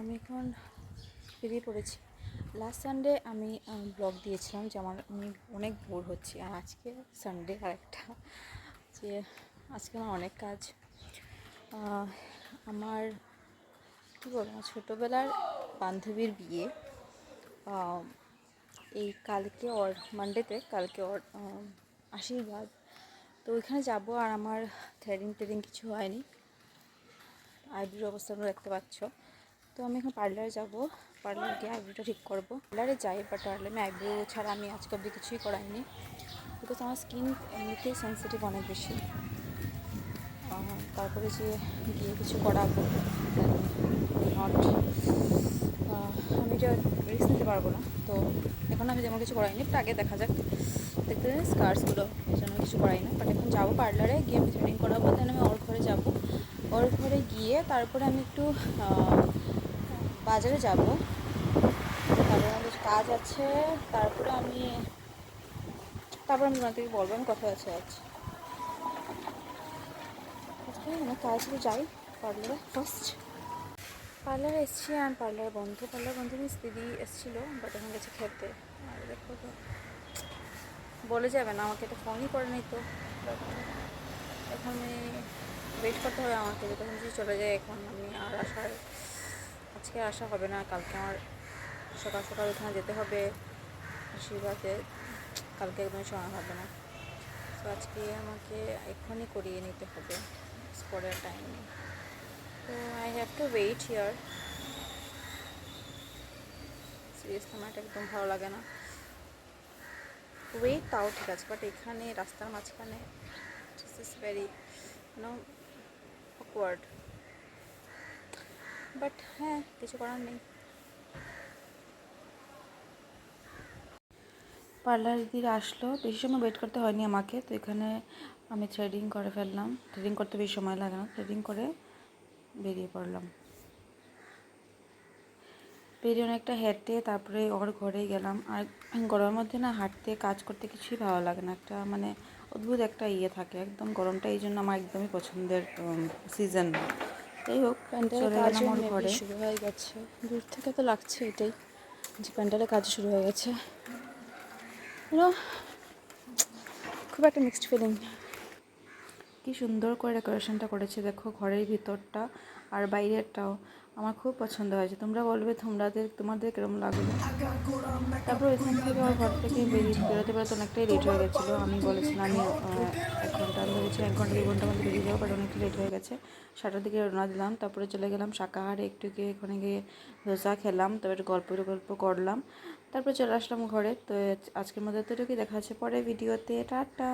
আমি এখন বেরিয়ে পড়েছি। লাস্ট সানডে আমি ব্লগ দিয়েছিলাম যে আমার আমি অনেক বোর হচ্ছি। আর আজকে সানডে আর একটা যে আজকে আমার অনেক কাজ। আমার কী বলব আমার ছোটোবেলার বান্ধবীর বিয়ে। এই কালকে ওর মানডেতে কালকে আহ, আশীর্বাদ। তো ওইখানে যাব আর আমার থ্রেডিং ট্রেডিং কিছু হয়নি। আইব্রোর অবস্থা তোমরা দেখতে পাচ্ছ। তো আমি এখন পার্লারে যাব। পার্লার গিয়ে আইব্রোটা ঠিক করব। পার্লারে যাই বাট পার্লারে আমি আইব্রো ছাড়া আমি আজকে অব্দি কিছুই করাইনি। বিকজ আমার স্কিন এমনিতেই সেন্সিটিভ অনেক বেশি। তারপরে যে গিয়ে কিছু করাবো নট আমি এটা রিস্ক নিতে পারব না। তো এখন আমি যেমন কিছু করাইনি বাট আগে দেখা যাক। দেখতে স্কার্সগুলো এই জন্য কিছু করাই না। বাট এখন যাব পার্লারে গিয়ে আমি থ্রেডিং করাবো দেন আমি ওর ঘরে যাব। ওর ঘরে গিয়ে তারপরে আমি একটু বাজারে যাব। তারপরে কিছু কাজ আছে, তারপরে আমি তারপরে আমি তোমাদেরকে বলব, আমি কোথায় আছে আজ। আমার কাজগুলো যাই, পার্লারে ফার্স্ট পার্লারে এসেছি, আর পার্লার বন্ধ। পার্লার বন্ধ মিস দিদি এসেছিল বাট এখন গেছে খেতে। আর দেখো তো, বলে যাবে না, আমাকে এটা ফোনই করে নি তো। এখন ওয়েট করতে হবে আমাকে যখন যদি চলে যায় এখন আমি আর আসার আজকে আসা হবে না, কালকে আমার সকাল সকাল ওখানে যেতে হবে আশীর্বাদে কালকে একদমই সময় হবে না। তো আজকে আমাকে এক্ষুনি করিয়ে নিতে হবে পরে টাইম তো I have to wait here seriously আমার এটা একদম ভালো লাগে না। ওয়েট তাও ঠিক আছে বাট এখানে রাস্তার মাঝখানে is very no awkward but হ্যাঁ কিছু করার নেই। পার্লার দিদির আসলো। বেশি সময় ওয়েট করতে হয়নি আমাকে, তো এখানে আমি থ্রেডিং করে ফেললাম। থ্রেডিং করতে বেশি সময় লাগে না থ্রেডিং করে বেরিয়ে পড়লাম। বেরিয়ে অনেকটা হেঁটে তারপরে ওর ঘরে গেলাম। আর গরমের মধ্যে না হাঁটতে, কাজ করতে কিছুই ভালো লাগে না। একটা মানে অদ্ভুত একটা ইয়ে থাকে। একদম গরমটা এই জন্য আমার একদমই পছন্দের সিজন যাই হোক প্যান্ডেলের কাজ ওর শুরু হয়ে গেছে। দূর থেকে তো লাগছে এটাই যে প্যান্ডেলের কাজ শুরু হয়ে গেছে। খুব একটা মিক্সড ফিলিং কি সুন্দর করে ডেকোরেশনটা করেছে, দেখো ঘরের ভিতরটা আর বাইরেরটাও। আমার খুব পছন্দ হয়েছে। তোমরা বলবে তোমাদের তোমাদের কিরম লাগল? তারপর ওইখান থেকে আমার ঘর থেকে বেরিয়ে বেরোতে বেরোতে অনেকটাই লেট হয়ে গেছিল। আমি বলেছিলাম, আমি এক ঘণ্টা, আমি এক ঘণ্টা দুই ঘণ্টার মধ্যে বেরিয়ে যাব বাট অনেকটা লেট হয়ে গেছে। সাতটার দিকে রওনা দিলাম, তারপরে চলে গেলাম শাকাহারে, একটু গিয়ে ওখানে গিয়ে ধোসা খেলাম, তারপরে গল্প গল্প করলাম। তারপরে চলে আসলাম ঘরে। তো আজকের মধ্যে তো দেখা হচ্ছে পরে ভিডিওতে। টাটা!